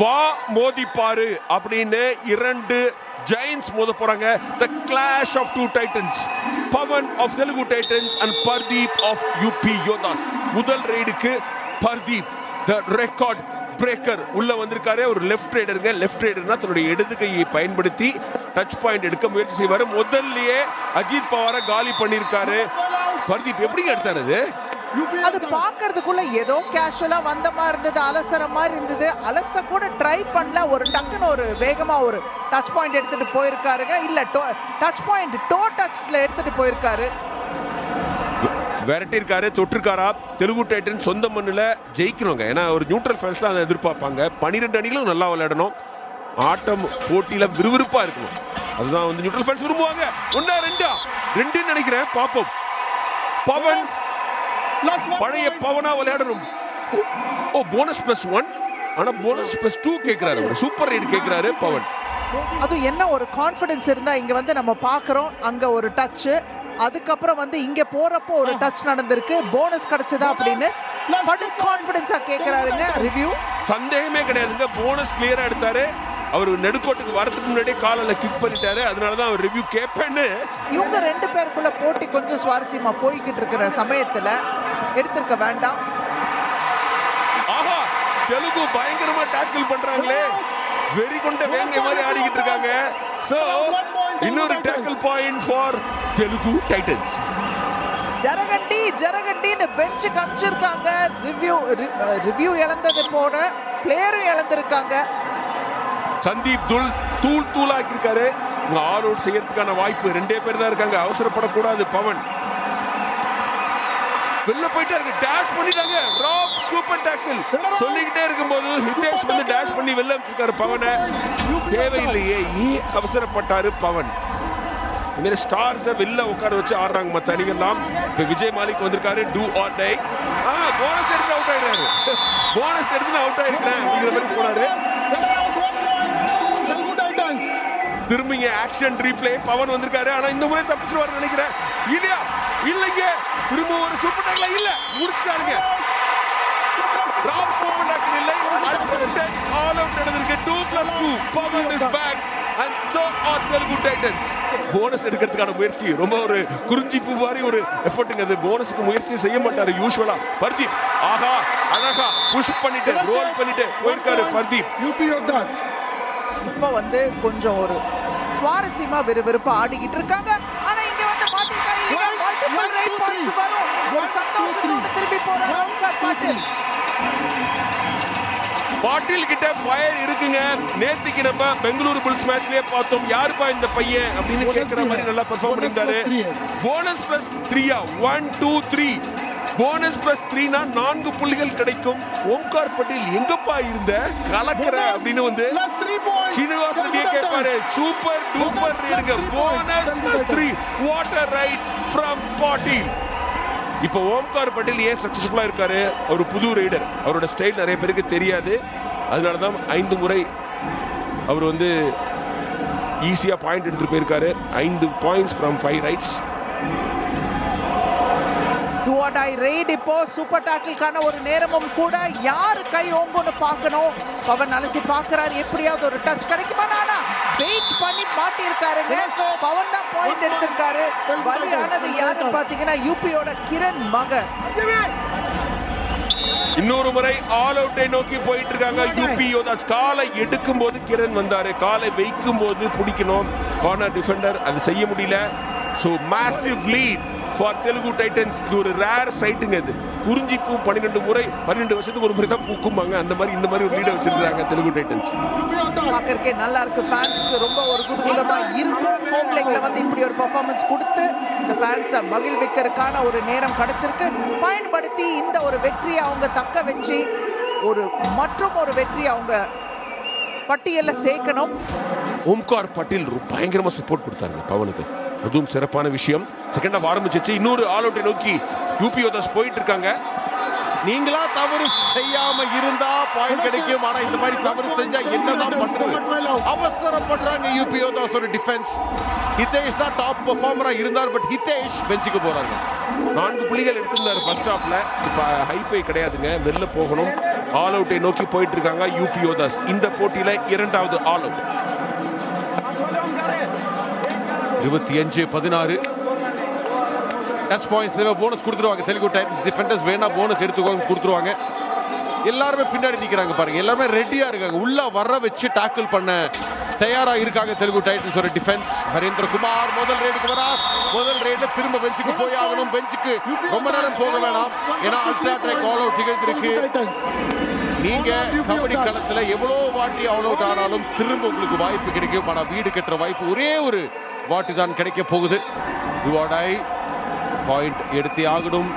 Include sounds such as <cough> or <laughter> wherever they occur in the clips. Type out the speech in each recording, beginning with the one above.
வா மோதிப்பாரு அப்படின்னு இரண்டு ஜெயின்ஸ் மோத போறாங்க. The clash of two titans Pawan of Telugu titans and Pardeep of UP Yoddhas முதல் ரைடுக்கு பர்தீப் த ரெக்கார்ட் பிரேக்கர் உள்ள வந்திருக்காரு ஒரு லெஃப்ட் ரைடருங்க லெஃப்ட் ரைடர்னா தன்னுடைய இடது கையை பயன்படுத்தி டச் பாயிண்ட் எடுக்க முயற்சி செய்வாரு. முதல்லயே அஜித் பவாரை காலி பண்ணியிருக்காரு. பர்தீப் எப்படி எடுத்தாரு அது பாக்குறதுக்குள்ள ஏதோ கேஷுவலா வந்த மாதிரி இருந்தது அலசற மாதிரி இருந்தது. அலச கூட ட்ரை பண்ணல. ஒரு டக்குன்னு ஒரு வேகமா ஒரு டச் பாயிண்ட் எடுத்துட்டு போயிருக்காருங்க. இல்ல டச் பாயிண்ட் டோ டச்ல எடுத்துட்டு போயிருக்காரு. விரட்டியிருக்காரு தொட்டிருக்காரா? தெலுங்கு டைட்டன் சொந்த மண்ணில் ஜெயிக்கணுங்க. ஏன்னா ஒரு நியூட்ரல் ஃபேன்ஸ்லாம் அதை எதிர்பார்ப்பாங்க. பன்னிரெண்டு அணிகளும் நல்லா விளையாடணும். ஆட்டம் போட்டியில் விறுவிறுப்பாக இருக்கணும். அதுதான் வந்து நியூட்ரல் ஃபேன்ஸ் விரும்புவாங்க. ஒன்றா ரெண்டா? ரெண்டுன்னு நினைக்கிறேன். பார்ப்போம். பவன் பழைய பவனா விளையாடணும். ஓ- ஓ போனஸ் பிளஸ் ஒன் ஆனா போனஸ் பிளஸ் டூ கேட்கிறாரு சூப்பர் ரைடு கேட்கிறாரு பவன். அது என்ன ஒரு கான்ஃபிடன்ஸ் இருந்தா இங்க வந்து நம்ம பாக்குறோம் அங்க ஒரு டச் அதுக்கப்புறம் வந்து இங்க போறப்போ ஒரு டச் நடந்திருக்கு. போனஸ் கிடைச்சதா அப்படின்னு படு கான்ஃபிடன்ஸா கேக்குறாருங்க. ரிவ்யூ சந்தேகமே கிடையாதுங்க. போனஸ் கிளியரா எடுத்தாரு. அவர் நெடுக்கோட்டுக்கு வரதுக்கு முன்னாடியே காலில் கிக் பண்ணிட்டாரு. அதனால தான் அவர் ரிவ்யூ கேட்பேன்னு. இவங்க ரெண்டு பேருக்குள்ள போட்டி கொஞ்சம் சுவாரஸ்யமா போய்கிட்டு இருக்கிற சமயத்துல எடுத்திருக்க வேண்டாம். ஆஹா தெலுங்கு பயங்கரமா டாக்கிள் பண்றாங்களே. வெறி கொண்ட வேங்கை மாதிரி ஆடிக்கிட்டு இருக்காங்க. சோ இன்னொரு tackle point for Telugu titans ஜரகண்டி ஜரகண்டின்னு பெஞ்ச் கமிச்சிருக்காங்க ரிவ்யூ ரிவ்யூ இழந்தது போல பிளேயரும் இழந்திருக்காங்க. சந்தீப் துல் தூள் தூளாக்கி இருக்காரு ஆல் அவுட் செய்யறதுக்கான வாய்ப்பு. ரெண்டே பேர் தான் இருக்காங்க. அவசரப்படக்கூடாது பவன். வெளில போயிட்டாரு டேஷ் பண்ணிட்டாங்க. ராப் சூப்பர் டேக்கிள் சொல்லிக்கிட்டே இருக்கும்போது ஹிதேஷ் வந்து டேஷ் பண்ணி வெளில அனுப்பிச்சிருக்காரு பவனை. தேவையில்லையே. அவசரப்பட்டாரு பவன். இதுமாரி ஸ்டார்ஸை வெளில உட்கார வச்சு ஆடுறாங்க மற்ற அணிகள்லாம். இப்போ விஜய் மாலிக் வந்திருக்காரு. டூ ஆர் டை ஆ போனஸ் எடுத்து அவுட் ஆயிடுறாரு. போனஸ் எடுத்து அவுட் ஆயிருக்கிறேன் அப்படிங்கிற மாதிரி போனாரு திரும்பிங்க ஆக்ஷன் ரீப்ளே பவன் வந்திருக்காரு. ஆனா இந்த முறை தப்பிச்சிருவாரு நினைக்கிறேன். இல்லையா இல்லைங்க. திரும்ப ஒரு சூப்பர் டேக்ல இல்ல. முடிச்சிட்டாருங்க. இல்லை. அல்டிமேட் ஆல் அவுட் நடந்திருக்கு. 2 plus 2 Pawan is back and so are Telugu titans bonus எடுக்கிறதுக்கான முயற்சி. ரொம்ப ஒரு குறிஞ்சிப்பு மாதிரி ஒரு எஃபர்ட்டுங்க அது. போனஸ்க்கு முயற்சி செய்ய மாட்டாரு யூஸ்வலா பர்தீப். ஆஹா அழகா. புஷ் பண்ணிட்டு ரோல் பண்ணிட்டு போயிருக்காரு பர்தீப். யூபி யோத்தாஸ் இப்போ வந்து கொஞ்சம் ஒரு சுவாரஸ்யமா விறுவிறுப்பா ஆடிக்கிட்டு இருக்காங்க ஆனா இங்க வந்து மாட்டிருக்காங்க இல்லைங்க பாயிண்ட்ஸ் வரும் ஒரு சந்தோஷத்தோட திரும்பி போறாரு. ஓம்கார் பாட்டில் பாட்டில். கிட்ட ஃபயர் இருக்குங்க. நேத்திக்கு நம்ம பெங்களூரு புல்ஸ் மேட்ச்லயே பார்த்தோம். யாருப்பா இந்த பையன் அப்படின்னு கேட்கிற மாதிரி நல்லா பெர்ஃபார்ம் பண்ணிருந்தாரு bonus plus த்ரீயா one two three bonus plus த்ரீனா நான்கு புள்ளிகள் கிடைக்கும். ஓம்கார் பட்டேல் எங்கப்பா இருந்த? கலக்கிற அப்படின்னு வந்து ரெட்டியே கேட்பாரு super duper ரீடுங்க bonus plus three what a raid from bottle. இப்போ ஓம்கார் பட்டேல் ஏன் சக்ஸஸ்ஃபுல்லாக இருக்காரு? அவர் புது ரைடர் அவரோட ஸ்டைல் நிறைய பேருக்கு தெரியாது. அதனால தான் ஐந்து முறை அவர் வந்து ஈஸியாக பாயிண்ட் எடுத்துகிட்டு போயிருக்காரு. ஐந்து பாயிண்ட்ஸ் ஃப்ரம் ஃபைவ் ரைட்ஸ் டூஆடாய் ரெய்ட் இப்போ சூப்பர் டாக்கிள்கான ஒரு நேரமும் கூட யார் கை ஓம்புன்னு பார்க்கணும். பவன் அலசி பார்க்குறாரு. எப்படியாவது ஒரு டச் கிடைக்குமா வெயிட் பண்ணி மாட்டி இருக்காருங்க பவன் தான் பாயிண்ட் எடுத்திருக்காரு. பலியானது யாருன்னு பாத்தீங்கன்னா யூபியோட கிரண் மகன். இன்னொரு முறை ஆல் அவுட்டை நோக்கி போயிட்டு இருக்காங்க யூபி யோதாஸ் காலை எடுக்கும் போது கிரண் வந்தாரு. காலை வைக்கும் போது பிடிக்கணும். கார்னர் டிஃபெண்டர் அது செய்ய முடியல. So massive lead for Telugu titans இது ஒரு ரேர் சைட்டுங்க இது குறிஞ்சி பூ பன்னிரெண்டு முறை பன்னிரெண்டு வருஷத்துக்கு ஒரு முறை தான் பூக்குமாங்க அந்த மாதிரி இந்த மாதிரி ஒரு லீடை வச்சிருக்காங்க தெலுங்கு டைட்டன்ஸ் பார்க்கறக்கே நல்லா இருக்கு. ஃபேன்ஸ்க்கு ரொம்ப ஒரு குதூகலமா இருக்கும். ஹோம் லெக்ல வந்து இப்படி ஒரு பெர்ஃபார்மன்ஸ் கொடுத்து இந்த ஃபேன்ஸை மகிழ்விக்கிறதுக்கான ஒரு நேரம் கிடைச்சிருக்கு. பயன்படுத்தி இந்த ஒரு வெற்றியை அவங்க தக்க வச்சு ஒரு மற்றும் ஒரு வெற்றி அவங்க பட்டியல்ல சேர்க்கணும். ஓம்கார் பட்டேல் ஒரு பயங்கரமா சப்போர்ட் கொடுத்தாங்க பவனுக்கு. அதுவும் சிறப்பான விஷயம். செகண்ட் ஹாஃப் ஆரம்பிச்சிச்சு இன்னொரு ஆல் அவுட்டை நோக்கி யூபி யோதாஸ் போயிட்டு இருக்காங்க நீங்களா தவறு செய்யாம இருந்தா பாயிண்ட் கிடைக்கும். ஆனா இந்த மாதிரி தவறு செஞ்சா என்னதான் பண்றது? அவசரப்படுறாங்க யூபி யோதாஸோட டிஃபென்ஸ் ஹிதேஷ் தான் டாப் பெர்ஃபார்மரா இருந்தார் பட் ஹிதேஷ் பெஞ்சுக்கு போறாங்க. நான்கு புள்ளிகள் எடுத்திருந்தாரு ஃபர்ஸ்ட் ஹாஃப்ல இப்ப ஹைஃபை கிடையாதுங்க. வெளில போகணும். ஆல் அவுட்டை நோக்கி போயிட்டு இருக்காங்க யூபி யோதாஸ் இந்த போட்டியில இரண்டாவது ஆல் அவுட் இருபத்தி அஞ்சு பதினாறு. டச் பாயிண்ட்ஸ் தேவை போனஸ் கொடுத்துருவாங்க. தெலுங்கு டைட்டன்ஸ் டிஃபெண்டர்ஸ் வேணா போனஸ் எடுத்துக்கோங்க கொடுத்துருவாங்க. எல்லாருமே பின்னாடி நிக்கிறாங்க பாருங்க. எல்லாருமே ரெடியா இருக்காங்க. உள்ள வர வச்சு டாக்கிள் பண்ண தயாரா இருக்காங்க தெலுங்கு டைட்டன்ஸ் ஒரு டிஃபென்ஸ் ஹரேந்திர குமார் முதல் ரேடுக்கு வரா முதல் ரேட்ல திரும்ப பெஞ்சுக்கு போய் ஆகணும். பெஞ்சுக்கு ரொம்ப நேரம் போக வேணாம். ஏன்னா அல்ட்ரா ட்ராக் ஆல் அவுட் நிகழ்ந்திருக்கு. நீங்க கபடி களத்துல எவ்வளவு வாட்டி அவுட் அவுட் ஆனாலும் திரும்ப உங்களுக்கு வாய்ப்பு கிடைக்கும். ஆனா வீடு கட்டுற வாய்ப்பு ஒரே ஒரு வாட்டி தான் கிடைக்க போகுது. டுவாடாய் பாயிண்ட் எடுத்தே ஆகணும்.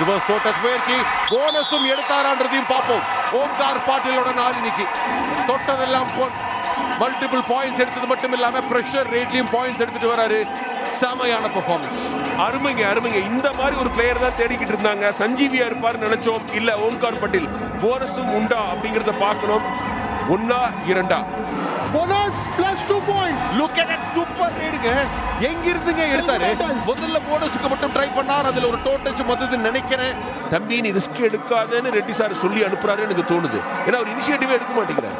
ரிவர்ஸ் டோட்டஸ் முயற்சி. போனஸும் எடுத்தாரான்றதையும் பார்ப்போம். ஓம்கார் பாட்டிலோட நாள் இன்னைக்கு. தொட்டதெல்லாம் மல்டிபிள் பாயிண்ட்ஸ் எடுத்தது மட்டும் இல்லாம பிரஷர் ரேட்லயும் பாயிண்ட்ஸ் எடுத்துட்டு வராரு. செமையான பெர்ஃபார்மன்ஸ் அருமைங்க அருமைங்க. இந்த மாதிரி ஒரு பிளேயர் தான் தேடிக்கிட்டு இருந்தாங்க. சஞ்சீவியா இருப்பார் நினைச்சோம். இல்ல ஓம்கார் பட்டில். போனஸும் உண்டா அப்படிங்கறத பார்க்கணும். ஒன்னா இரண்டா? Bonus plus two points. Look at super ரேடுங்க எங்க இருந்துங்க எடுத்தாரு? முதல்ல போனஸுக்கு மட்டும் ட்ரை பண்ணார். அதுல ஒரு டோட்டச் வந்ததுன்னு நினைக்கிறேன். தம்பி நீ ரிஸ்க் எடுக்காதேன்னு ரெட்டி சார் சொல்லி அனுப்புறாருன்னு எனக்கு தோணுது. ஏன்னா அவர் இனிஷியேட்டிவே எடுக்க மாட்டேங்கிறார்.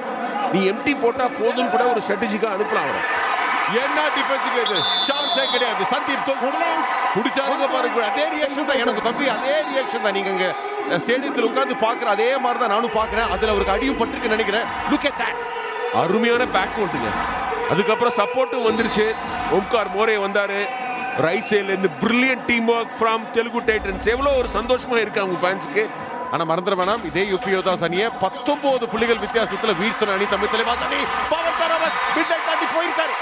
நீ எம்டி போட்டா போதும் கூட ஒரு ஸ்ட்ராட்டஜிக்கா அனுப்பலாம் அவரை. என்ன டிஃபென்ஸுக்கு இது? சான்ஸே கிடையாது. சந்தீப் தோல் பிடிச்சாருங்க பாருங்க. அதே ரியாக்ஷன் தான் எனக்கு தம்பி அதே ரியாக்ஷன் தான் நீங்க இங்க. ஸ்டேடியத்தில் உட்கார்ந்து பாக்குற அதே மாதிரி தான் நானும் பாக்குறேன் அதுல அவருக்கு அடியும் பட்டிருக்கு நினைக்கிறேன். லுக் அட் தட் அருமையான பேக் வந்துங்க அதுக்கப்புறம் சப்போர்ட்டும் வந்துருச்சு. ஓம்கார் மோரே வந்தாரு. ரைட் சைட்ல இருந்து brilliant team work from Telugu Titans எவ்வளோ ஒரு சந்தோஷமா இருக்கு அவங்க ஃபேன்ஸ்க்கு ஆனா மறந்துட வேணாம். இதே யுபி தான் அணியை பத்தொன்பது புள்ளிகள் வித்தியாசத்துல வீழ்த்தின அணி தமிழ் தலைவா தண்ணி பவர் தரவர் மிட்டை தாண்டி போயிருக்காரு.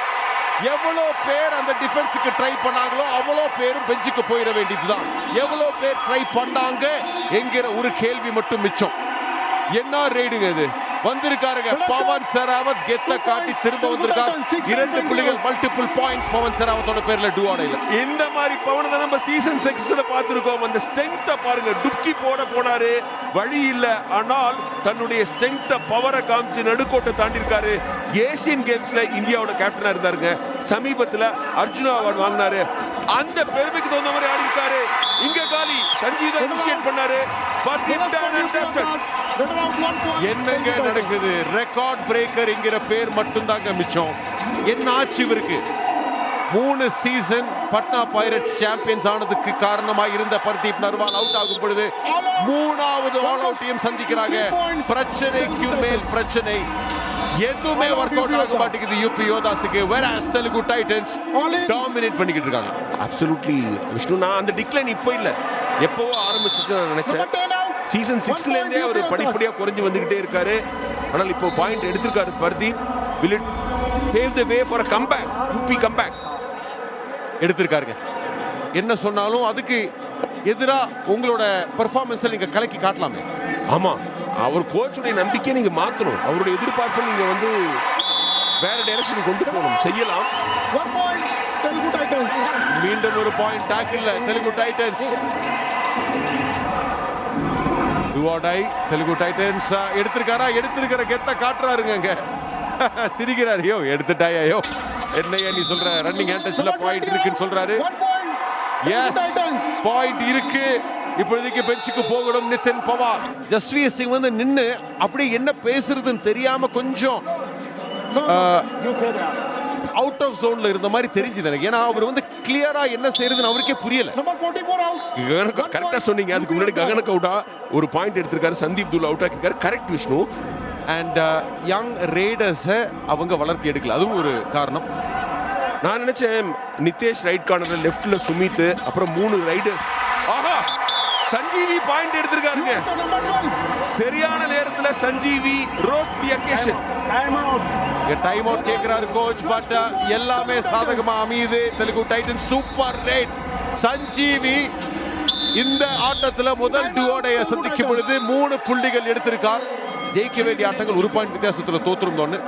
எவ்வளோ பேர் அந்த டிஃபென்ஸுக்கு ட்ரை பண்ணாங்களோ அவ்வளோ பேரும் பெஞ்சுக்கு போயிட வேண்டியதுதான். எவ்வளோ பேர் ட்ரை பண்ணாங்க என்கிற ஒரு கேள்வி மட்டும் மிச்சம். என்ன ரைடுங்க இது? வந்திருக்காருங்க. பவன் செராவத் கெத்த காட்டி திரும்ப வந்திருக்கார். இரண்டு புள்ளிகள் மல்டிபிள் பாயிண்ட்ஸ் பவன் செராவத்தோட பேர்ல டூ ஆடையில இந்த மாதிரி பவனை தான் நம்ம சீசன் சிக்ஸ்ல பார்த்திருக்கோம். அந்த ஸ்ட்ரென்த்தை பாருங்க டுப்கி போட போனாரு. வழி இல்ல. ஆனால் தன்னுடைய ஸ்ட்ரென்த்தை பவரை காமிச்சு நடுக்கோட்டை தாண்டி இருக்காரு ஏசியன் கேம்ஸ்ல இந்தியாவோட கேப்டனா இருந்தாருங்க. சமீபத்துல அர்ஜுனா அவார்டு வாங்கினாரு. அந்த பெருமைக்கு தகுந்த மாதிரி ஆடி இருக்காரு இங்க காலி சஞ்சீவ் இனிஷியேட் பண்ணாரு. என்னங்க நடக்குது? ரெக்கார்ட் பிரேக்கர் என்கிற பேர் மட்டும்தாங்க மிச்சம். என்ன ஆச்சு இவருக்கு? மூணு சீசன் பட்னா பைரட்ஸ் சாம்பியன்ஸ் ஆனதுக்கு காரணமா இருந்த பர்தீப் நர்வால் அவுட் ஆகும் பொழுது மூணாவது ஆல் அவுட்டையும் சந்திக்கிறாங்க. பிரச்சனைக்கு மேல் பிரச்சனை. எதுவுமே ஒர்க் அவுட் ஆக மாட்டேங்குது. யூபி யோதாஸுக்கு வேற தெலுங்கு டைட்டன்ஸ் டாமினேட் பண்ணிக்கிட்டு இருக்காங்க. அப்சல்யூட்லி விஷ்ணு நான் அந்த டிக்ளைன் இப்போ இல்ல. எப்பவோ ஆரம்பிச்சிச்சு நான் நினைச்சேன். Number 10 out. சீசன் சிக்ஸ்ல இருந்தே அவர் படிப்படியா குறைஞ்சு வந்துகிட்டே இருக்காரு. ஆனால் இப்போ பாயிண்ட் எடுத்திருக்காரு பர்தி it pave the way for a comeback? UP comeback. எடுத்திருக்காருங்க. என்ன சொன்னாலும் அதுக்கு எதிரா உங்களோட பெர்ஃபார்மன்ஸை நீங்க கலக்கி காட்டலாமே. ஆமா. அவர் கோச்சுடைய நம்பிக்கையை நீங்க மாத்தணும். அவருடைய எதிர்பார்ப்பை நீங்க வந்து வேற டைரக்ஷன் கொண்டு போகணும். செய்யலாம். Telugu Titans. மீண்டும் ஒரு பாயிண்ட் டாக்கில் தெலுங்கு டைட்டன்ஸ் டுவாடை தெலுங்கு டைட்டன்ஸ் எடுத்திருக்காரா? எடுத்திருக்கிற கெத்த காட்டுறாருங்க அங்க. <laughs> சிரிக்கிறாரு யோ எடுத்துட்டாயோ என்னையா நீ சொல்ற? ரன்னிங் ஹேண்டஸ்ல பாயிண்ட் இருக்குன்னு சொல்றாரு. எஸ். பாயிண்ட் இருக்கு. இப்பொழுதைக்கு பெஞ்சுக்கு போகணும் நிதின் பவார். ஜஸ்வீர் சிங் வந்து நின்னு அப்படி என்ன பேசுறதுன்னு தெரியாம கொஞ்சம். அவுட் ஆஃப் ஜோன்ல இருந்த மாதிரி தெரிஞ்சுது எனக்கு. ஏன்னா அவர் வந்து கிளியரா என்ன செய்யறதுன்னு அவருக்கே புரியல. Number 44 out. கரெக்டா சொன்னீங்க. அதுக்கு முன்னாடி ககன கவுடா ஒரு பாயிண்ட் எடுத்திருக்காரு. சந்தீப் தூள் அவுட் ஆக்கிருக்காரு கரெக்ட் விஷ்ணு. அண்ட் யங் ரேடர்ஸை அவங்க வளர்த்தி எடுக்கல. அதுவும் ஒரு காரணம். நான் நினைச்சேன் நிதேஷ் ரைட் கார்னர்ல லெஃப்ட்ல சுமித் அப்புறம் மூணு ரைடர்ஸ் ஆஹா! சஞ்சீவி பாயிண்ட் எடுத்திருக்காருங்க. So number 12. சரியான நேரத்துல Sanjeevi rose the occasion Time out. Time out கேட்கிறாரு கோச் பட் எல்லாமே சாதகமா அமையுது. Telugu Titan super raid Sanjeevi இந்த ஆட்டத்துல முதல் டுவோடைய சந்திக்கும் பொழுது மூணு புள்ளிகள் எடுத்திருக்கார் ஜெயிக்க வேண்டிய ஆட்டங்கள் ஒரு பாயிண்ட் வித்தியாசத்துல தோத்துருந்தோன்னு.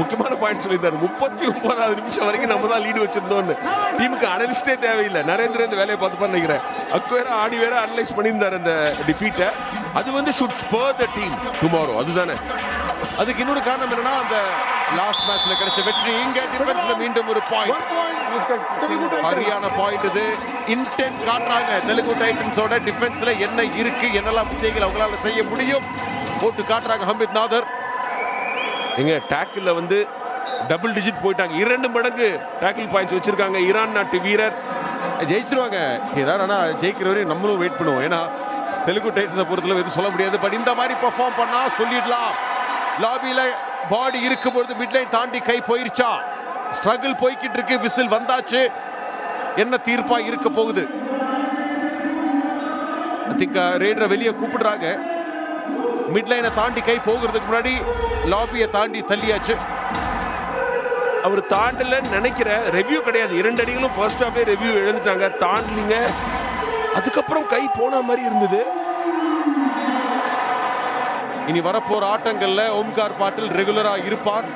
முக்கியமான பாயிண்ட் சொல்லியிருந்தாரு. முப்பத்தி ஒன்பதாவது நிமிஷம் வரைக்கும் நம்ம தான் லீடு வச்சிருந்தோம்னு டீமுக்கு அனலிஸ்டே தேவையில்லை. நரேந்திர இந்த வேலையை பார்த்து நினைக்கிறேன். அக்வேரா ஆடி வேற அனலைஸ் பண்ணியிருந்தாரு அந்த டிஃபீட்டை அது வந்து should spur the team tomorrow அதுதானே. அதுக்கு இன்னொரு காரணம் என்னன்னா அந்த லாஸ்ட் மேட்ச்ல கிடைச்ச வெற்றி. இங்க டிஃபென்ஸ்ல மீண்டும் ஒரு பாயிண்ட். சரியான பாயிண்ட் இது. இன்டென்ட் காட்டுறாங்க. தெலுங்கு டைட்டன்ஸோட டிஃபென்ஸ்ல என்ன இருக்கு என்னெல்லாம் விஷயங்கள் அவங்களால செய்ய முடியும்? போட்டு காட்டுறாங்க ஹம்பித் நாதர். எங்க டேக்கிள்ல வந்து டபுள் டிஜிட் போயிட்டாங்க. இரண்டு மடங்கு டேக்கிள் பாயிண்ட்ஸ் வச்சிருக்காங்க. ஈரான் நாட்டு வீரர். ஜெயிச்சிருவாங்க. ஏதாவது ஆனால் ஜெயிக்கிற வரையும் நம்மளும் வெயிட் பண்ணுவோம். ஏன்னா தெலுங்கு டைட்டன்ஸை பொறுத்தளவு எதுவும் சொல்ல முடியாது. பட் இந்த மாதிரி பெர்ஃபார்ம் பண்ணால் சொல்லிடலாம். லாபியில் பாடி இருக்கும்பொழுது மிட்லைன் தாண்டி கை போயிருச்சா? ஸ்ட்ரகிள் போய்கிட்டு இருக்கு. விசில் வந்தாச்சு. என்ன தீர்ப்பா இருக்க போகுது? ரேடரை வெளியே கூப்பிடுறாங்க. மிட்லைனை தாண்டி கை போகிறதுக்கு முன்னாடி லாபியை தாண்டி தள்ளியாச்சு. அவர் தாண்டலன்னு நினைக்கிற ரெவ்யூ கிடையாது. இரண்டு அடிகளும் ஃபர்ஸ்ட் ஹாஃபே ரெவ்யூ எழுந்துட்டாங்க தாண்டலிங்க. அதுக்கப்புறம் கை போன மாதிரி இருந்தது. இனி வரப்போற ஆட்டங்கள்ல ஓம்கார் பாட்டில் ரெகுலரா இருப்பார்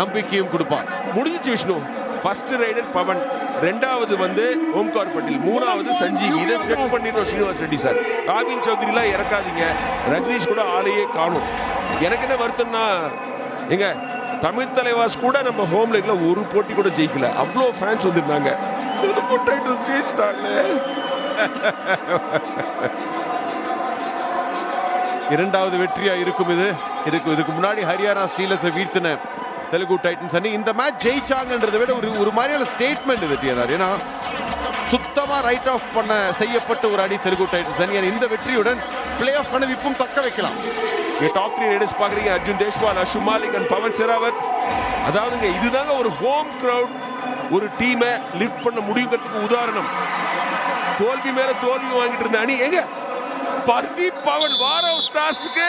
நம்பிக்கையும் கொடுப்பார். முடிஞ்சிச்சு விஷ்ணு. First rider Pawan. ரெண்டாவது வந்து ஓம்கார் பட்டேல். மூணாவது சஞ்சீவி. இதை செட் பண்ணிடுறோம் ஸ்ரீனிவாஸ் ரெட்டி சார். ராபின் சௌத்ரிலாம் இறக்காதீங்க. ரஜினிஷ் கூட ஆளையே காணும். எனக்கு என்ன வருத்தம்னா எங்க தமிழ் தலைவாஸ் கூட நம்ம ஹோம் லீக்ல ஒரு போட்டி கூட ஜெயிக்கல. அவ்வளோ ஃபேன்ஸ் வந்திருந்தாங்க. ஜெயிச்சிட்டாங்க இரண்டாவது வெற்றியா இருக்கும் இது. இதுக்கு இதுக்கு முன்னாடி ஹரியானா ஸ்டீலர்ஸை வீழ்த்தின தெலுங்கு டைட்டன்ஸ் அணி. இந்த மேட்ச் ஜெயிச்சாங்கன்றதை விட ஒரு ஒரு மாதிரியான ஸ்டேட்மெண்ட் இது டிஆர்ஆர். ஏன்னா சுத்தமா ரைட் ஆஃப் பண்ண செய்யப்பட்ட ஒரு அணி தெலுங்கு டைட்டன்ஸ் அணி. இந்த வெற்றியுடன் பிளே ஆஃப் கனவிப்பும் தக்க வைக்கலாம். டாப் த்ரீ ரைடர்ஸ் பாக்குறீங்க அர்ஜுன் தேஷ்வால் அஷு மாலிக் and பவன் செராவத். அதாவதுங்க இதுதாங்க ஒரு ஹோம் கிரவுட் ஒரு டீமை லிஃப்ட் பண்ண முடியுங்கிறதுக்கு உதாரணம். தோல்வி மேல தோல்வி வாங்கிட்டு இருந்த அணி. எங்க பர்தீப் பவன் வாரவ் ஸ்டார்ஸ்க்கு.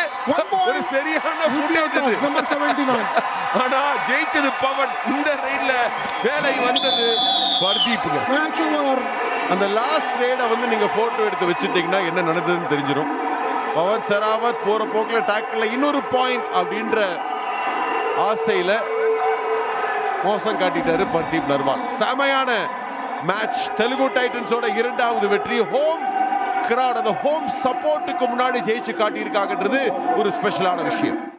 ஒரு சரியான <laughs> UPL footage toss, இது. number 79. ஆனா ஜெயிச்சது பவன் இந்த ரைட்ல வேலை வந்தது பர்தீப்புங்க. அந்த லாஸ்ட் ரேடை வந்து நீங்க போட்டோ எடுத்து வச்சுட்டீங்கன்னா என்ன நடந்ததுன்னு தெரிஞ்சிடும் பவன் சராவத் போற போக்கில் டேக்கில் இன்னொரு பாயிண்ட் அப்படின்ற ஆசையில மோசம் காட்டிட்டாரு பர்தீப் நர்வால் செமையான மேட்ச் தெலுங்கு டைட்டன்ஸோட இரண்டாவது வெற்றி ஹோம் கிரவுட் அந்த ஹோம் சப்போர்ட்டுக்கு முன்னாடி ஜெயிச்சு காட்டியிருக்காங்கன்றது ஒரு ஸ்பெஷலான விஷயம்